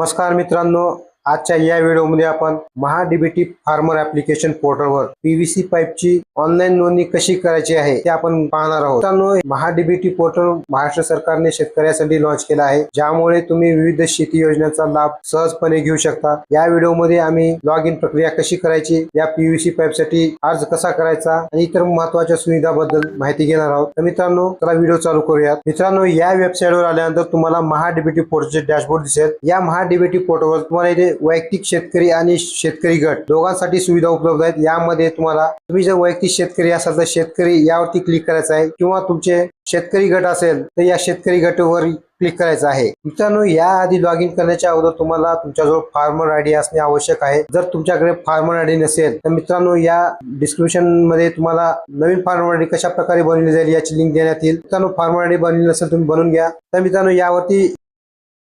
नमस्कार मित्रांनो. आजच्या या व्हिडिओमध्ये आपण महाडीबीटी फार्मर ऍप्लिकेशन पोर्टलवर पीव्हीसी पाईपची ऑनलाईन नोंदणी कशी करायची आहे ते आपण पाहणार आहोत. मित्रांनो महाडीबीटी पोर्टल महाराष्ट्र सरकारने शेतकऱ्यासाठी लॉन्च केला आहे. ज्यामुळे तुम्ही विविध शेती योजनांचा लाभ सहजपणे घेऊ शकता. या व्हिडिओमध्ये आम्ही लॉग इन प्रक्रिया कशी करायची या पीव्हीसी पाईपसाठी अर्ज कसा करायचा आणि इतर महत्त्वाच्या सुविधाबद्दल माहिती घेणार आहोत. तर मित्रांनो चला व्हिडिओ चालू करूयात. मित्रांनो या वेबसाईटवर आल्यानंतर तुम्हाला महाडीबीटी पोर्टलचे डॅशबोर्ड दिसेल. या महाडीबीटी पोर्टलवर तुम्हाला इथे वैयक्तिक शेतकरी आणि शेतकरी गट दोघांसाठी सुविधा उपलब्ध आहेत. यामध्ये तुम्हाला तुम्ही जर वैयक्तिक शेतकरी असाल तर शेतकरी यावरती क्लिक करायचं आहे किंवा तुमचे शेतकरी गट असेल तर या शेतकरी गटवर क्लिक करायचं आहे. मित्रांनो या आधी लॉग इन करण्याच्या अगोदर तुम्हाला तुमच्याजवळ फार्मर आयडी असणे आवश्यक आहे. जर तुमच्याकडे फार्मर आयडी नसेल तर मित्रांनो या डिस्क्रिप्शनमध्ये तुम्हाला नवीन फार्मर आयडी कशा प्रकारे बनवली जाईल याची लिंक देण्यात येईल. मित्रांनो फार्मर आयडी बनवली नसेल तुम्ही बनवून घ्या. तर मित्रांनो यावरती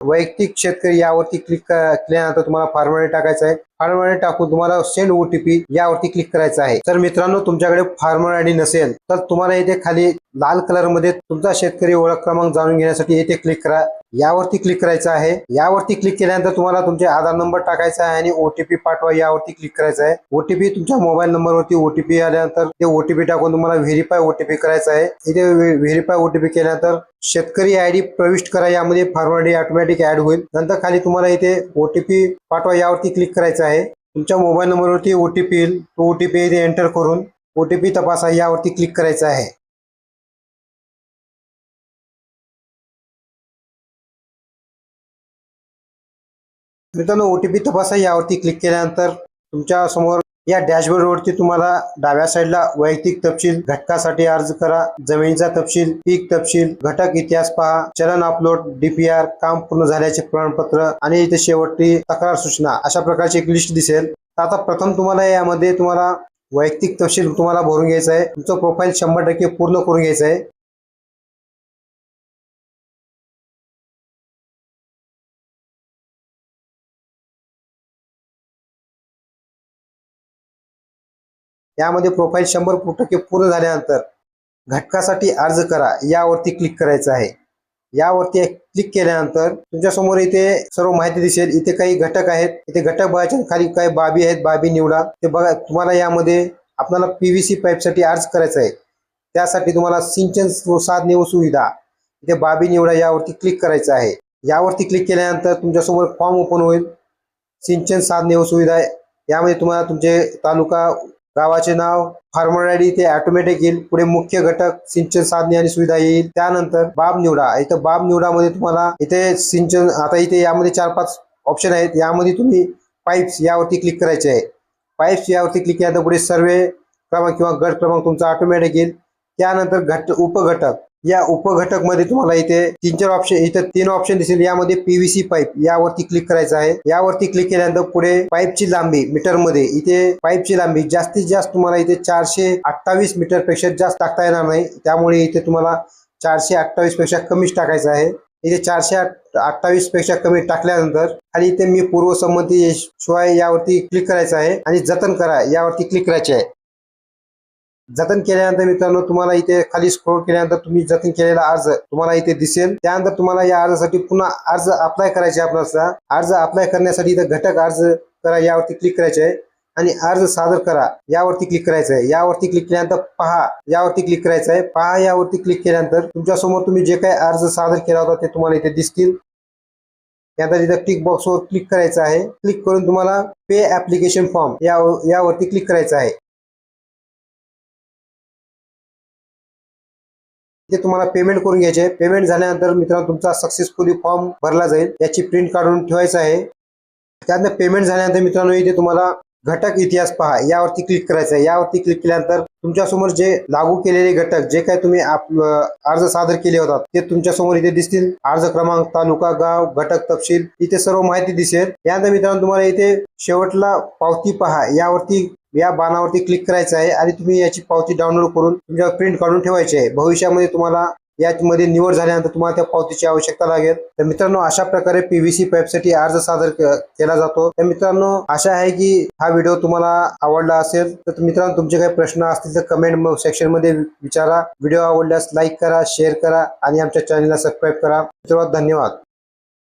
वैयक्तिक शेतकरी यावरती क्लिक केल्यानंतर तुम्हाला फॉर्मॅलिटी टाकायचं आहे. फार्मर टाकून तुम्हाला सेंड ओटीपी यावरती क्लिक करायचं आहे. तर मित्रांनो तुमच्याकडे फार्मर आयडी नसेल तर तुम्हाला इथे खाली लाल कलरमध्ये तुमचा शेतकरी ओळख क्रमांक जाणून घेण्यासाठी येथे क्लिक करा. यावरती क्लिक करायचं आहे. यावरती क्लिक केल्यानंतर तुम्हाला तुमचे आधार नंबर टाकायचा आहे आणि ओटीपी पाठवा यावरती क्लिक करायचं आहे. ओटीपी तुमच्या मोबाईल नंबरवरती ओटीपी आल्यानंतर ते ओटीपी टाकून तुम्हाला व्हेरीफाय ओटीपी करायचं आहे. इथे व्हेरीफाय ओटीपी केल्यानंतर शेतकरी आयडी प्रविष्ट करा. यामध्ये फॉरवर्ड ऑटोमॅटिक ऍड होईल. नंतर खाली तुम्हाला इथे ओटीपी पाठवा यावरती क्लिक करायचं आहे. तुमच्या मोबाईल नंबरवरती ओटीपी येईल. तो ओटीपी इथे एंटर करून ओटीपी तपासा. यावरती क्लिक करायचं आहे. मित्रांनो ओटीपी तपासा. यावरती क्लिक केल्यानंतर तुमच्यासमोर या डॅशबोर्ड वरती तुम्हाला डाव्या साईडला वैयक्तिक तपशील घटकासाठी अर्ज करा जमिनीचा तपशील पीक तपशील घटक इतिहास पहा चलन अपलोड डीपीआर काम पूर्ण झाल्याचे प्रमाणपत्र आणि इथे शेवटी तक्रार सूचना. अशा प्रकारची एक लिस्ट दिसेल. तर आता प्रथम तुम्हाला यामध्ये तुम्हाला वैयक्तिक तपशील तुम्हाला भरून घ्यायचा आहे. तुमचं प्रोफाईल शंभर टक्के पूर्ण करून घ्यायचं आहे. यामध्ये प्रोफाईल शंभर टक्के पूर्ण झाल्यानंतर घटकासाठी अर्ज करा यावरती क्लिक करायचं आहे. यावरती क्लिक केल्यानंतर तुमच्यासमोर इथे सर्व माहिती दिसेल. इथे काही घटक आहेत. इथे घटक बघायचे खाली काही बाबी आहेत. बाबी निवडा. ते बघा. तुम्हाला यामध्ये आपल्याला पीव्हीसी पाईपसाठी अर्ज करायचा आहे. त्यासाठी तुम्हाला सिंचन साधने व सुविधा. इथे बाबी निवडा. यावरती क्लिक करायचं आहे. यावरती क्लिक केल्यानंतर तुमच्यासमोर फॉर्म ओपन होईल. सिंचन साधने व सुविधा यामध्ये तुम्हाला तुमचे तालुका गावाचे नाव फार्मरॅडी ते ऑटोमॅटिक येईल. पुढे मुख्य घटक सिंचन साधने आणि सुविधा येईल. त्यानंतर बाब निवडा. इथं बाब निवडामध्ये तुम्हाला इथे सिंचन आता इथे यामध्ये चार पाच ऑप्शन आहेत. यामध्ये तुम्ही पाईप्स यावरती क्लिक करायचे आहे. पाईप्स यावरती क्लिक केल्यानंतर पुढे सर्वे क्रमांक किंवा गट क्रमांक तुमचा ऑटोमॅटिक येईल. त्यानंतर घट उपघटक. या उपघटकमध्ये तुम्हाला इथे तीन चार ऑप्शन इथे तीन ऑप्शन दिसेल. यामध्ये पीव्हीसी पाईप यावरती क्लिक करायचं आहे. यावरती क्लिक केल्यानंतर पुढे पाईपची लांबी मीटरमध्ये इथे पाईपची लांबी जास्तीत जास्त तुम्हाला इथे चारशे अठ्ठावीस मीटरपेक्षा जास्त टाकता येणार नाही. त्यामुळे इथे तुम्हाला चारशे अठ्ठावीसपेक्षा कमीच टाकायचं आहे. इथे चारशे अठ्ठावीसपेक्षा कमी टाकल्यानंतर आणि इथे मी पूर्वसंमती शिवाय यावरती क्लिक करायचं आहे. आणि जतन करा यावरती क्लिक करायचे आहे. जतन केल्यानंतर मित्रांनो तुम्हाला इथे खाली स्क्रोल केल्यानंतर तुम्ही जतन केलेला अर्ज तुम्हाला इथे दिसेल. त्यानंतर तुम्हाला या अर्जासाठी पुन्हा अर्ज अप्लाय करायचे आपल्याला अर्ज अप्लाय करण्यासाठी इथे घटक अर्ज करा यावरती क्लिक करायचे आहे. आणि अर्ज सादर करा यावरती क्लिक करायचं आहे. यावरती क्लिक केल्यानंतर पहा यावरती क्लिक करायचं आहे. पहा यावरती क्लिक केल्यानंतर तुमच्यासमोर तुम्ही जे काही अर्ज सादर केला होता ते तुम्हाला इथे दिसतील. त्यानंतर इथं टिक बॉक्सवर क्लिक करायचं आहे. क्लिक करून तुम्हाला पे ऍप्लिकेशन फॉर्म यावरती क्लिक करायचं आहे. ते तुम्हाला पेमेंट करून घ्यायचे. पेमेंट झाल्यानंतर मित्रांनो तुमचा सक्सेसफुली फॉर्म भरला जाईल. याची प्रिंट काढून ठेवायचं आहे. त्यानंतर पेमेंट झाल्यानंतर मित्रांनो इथे तुम्हाला घटक इतिहास पहा. यावरती क्लिक करायचं आहे. यावरती क्लिक केल्यानंतर तुमच्यासमोर जे लागू केलेले घटक जे काय तुम्ही अर्ज सादर केले होतात ते तुमच्यासमोर इथे दिसतील. अर्ज क्रमांक तालुका गाव घटक तपशील इथे सर्व माहिती दिसेल. यानंतर मित्रांनो तुम्हाला इथे शेवटला पावती पहा. यावरती या बाणावरती क्लिक करायचं आहे आणि तुम्ही याची पावती डाउनलोड करून तुमच्यावर प्रिंट काढून ठेवायची आहे. भविष्यामध्ये तुम्हाला यामध्ये निवड झाल्यानंतर तुम्हाला त्या पावतीची आवश्यकता लागेल. तर मित्रांनो अशा प्रकारे पीव्हीसी पाईपसाठी अर्ज सादर केला जातो. तर मित्रांनो आशा आहे की हा व्हिडिओ तुम्हाला आवडला असेल. तर मित्रांनो तुमचे काही प्रश्न असतील तर कमेंट सेक्शनमध्ये विचारा. व्हिडिओ आवडल्यास लाईक करा शेअर करा आणि आमच्या चॅनलला सबस्क्राईब करा. मित्रांनो धन्यवाद.